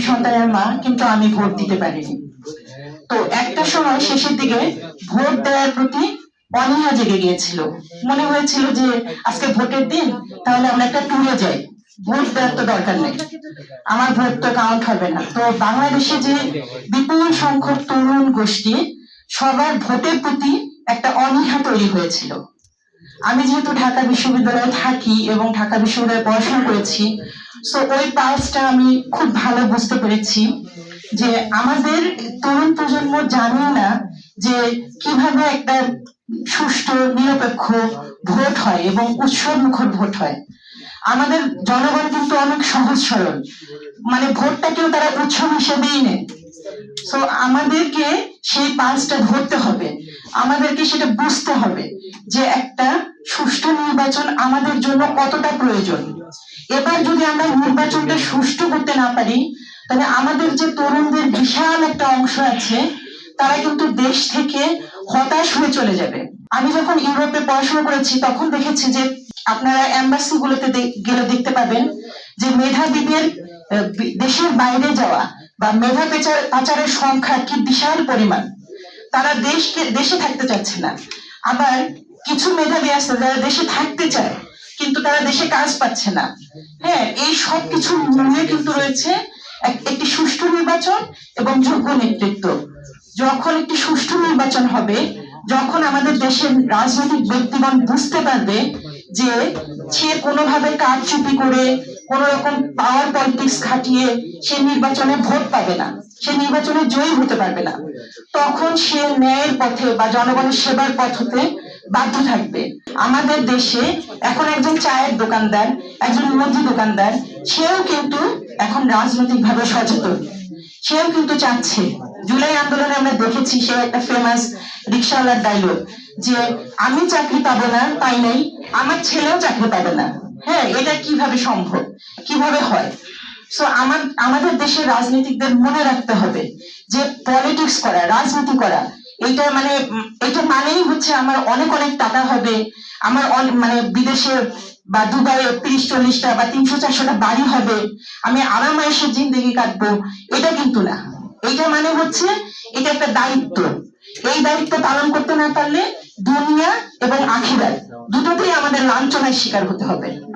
সন্তানের মা, কিন্তু আমি ভোট দিতে পারিনি। তো একটা সময় শেষের দিকে ভোট দেওয়ার প্রতি অনীহা জেগে গিয়েছিল। মনে হয়েছিল যে আজকে ভোটের দিন, তাহলে আমরা একটা ট্যুরে যাই। ভোট দেওয়ার তো দরকার নেই। আমার ভোট তো কাউন্ট হবে না। তো বাংলাদেশে যে বিপুল সংখ্যক তরুণ গোষ্ঠী, সবার ভোটের প্রতি একটা অনীহা তৈরি হয়েছিল। আমি যেহেতু ঢাকা বিশ্ববিদ্যালয়ে থাকি এবং ঢাকা বিশ্ববিদ্যালয়ে পড়াশোনা করেছি সো ওই পালসটা আমি খুব ভালো বুঝতে পেরেছি যে আমাদের তরুণ প্রজন্ম জানে না যে কীভাবে একটা সুষ্ঠু, নিরপেক্ষ ভোট হয় এবং উৎসব মুখর ভোট হয়। আমাদের জনগণ কিন্তু অনেক সহজ সরল। মানে ভোটটাকেও তারা উৎসব হিসেবেই নেয়। সো আমাদেরকে সেই পালসটা ধরতে হবে। আমাদেরকে সেটা বুঝতে হবে যে একটা সুষ্ঠু নির্বাচন আমাদের জন্য কতটা প্রয়োজন। এবার যদি আমরা নির্বাচনটা সুষ্ঠু করতে না পারি, তাহলে আমাদের যে তরুণদের বিশাল একটা অংশ আছে, তারা কিন্তু দেশ থেকে হতাশ হয়ে চলে যাবে। আমি যখন ইউরোপে পড়াশোনা করেছি, তখন দেখেছি যে আপনারা এম্বাসি গুলোতে গেলে দেখতে পাবেন যে মেধাবীদের দেশের বাইরে যাওয়া বা মেধা পেচার- পাচারের সংখ্যা কি বিশাল পরিমাণ? তারা দেশকে, দেশে থাকতে চাচ্ছে না। আবার কিছু মেধাবী আছে যারা দেশে থাকতে চায়, কিন্তু তারা দেশে কাজ পাচ্ছে না। হ্যাঁ এই সব কিছু মূলে কিন্তু রয়েছে একটি সুষ্ঠু নির্বাচন এবং যোগ্য নেতৃত্ব। যখন একটি সুষ্ঠু নির্বাচন হবে, যখন আমাদের দেশের রাজনৈতিক ব্যক্তিগণ বুঝতে পারবে যে সে কোনোভাবে কারচুপি করে কোন রকম পাওয়ার পলিটিক্স খাটিয়ে সে নির্বাচনে ভোট পাবে না, সে নির্বাচনে জয়ী হতে পারবে না। তখন সে ন্যায়ের পথে বা জনগণের সেবার পথ হতে বাধ্য থাকবে। আমাদের দেশে এখন একজন চায়ের দোকানদার একজন মুদি দোকানদার সেও কিন্তু এখন রাজনৈতিক ভাবে সচেতন। সেও কিন্তু চাচ্ছে। জুলাই আন্দোলনে আমরা দেখেছি সে একটা ফেমাস রিক্সাওয়ালার ডায়লগ যে, আমি চাকরি পাবো না, তাই নাই। আমার ছেলেও চাকরি পাবে না। হ্যাঁ এটা কীভাবে সম্ভব? কীভাবে হয়? সো আমার, আমাদের দেশের রাজনীতিকদের মনে রাখতে হবে যে পলিটিক্স করা, রাজনীতি করা এটা মানে এটা মানেই হচ্ছে আমার অনেক অনেক টাকা হবে। আমার মানে বিদেশে বা দুবাইয়ে তিরিশ, চল্লিশটা বা তিনশো, চারশোটা বাড়ি হবে। আমি আরামায়েশের জিন্দগি কাটবো। এটা কিন্তু না। এটা মানে হচ্ছে, এটা একটা দায়িত্ব। এই দায়িত্ব পালন করতে না পারলে দুনিয়া এবং আখিরাত দুটোতেই আমাদের লাঞ্ছনার শিকার হতে হবে।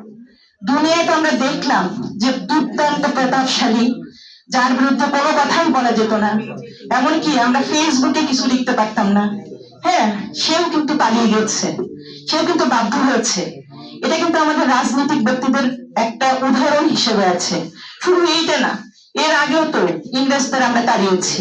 দুনিয়ায় তো আমরা দেখলাম যে দুর্দান্ত প্রতাপশালী, যার বিরুদ্ধে কোনো কথাই বলা যেত না। এমনকি আমরা ফেসবুকে কিছু লিখতে পারতাম না। হ্যাঁ সেও কিন্তু পালিয়ে গেছে সেও কিন্তু বাধ্য হয়েছে। এটা কিন্তু আমাদের রাজনৈতিক ব্যক্তিদের একটা উদাহরণ হিসেবে আছে। শুধু এইটা না, এর আগেও তো ইংরেজদের আমরা তাড়িয়েছি।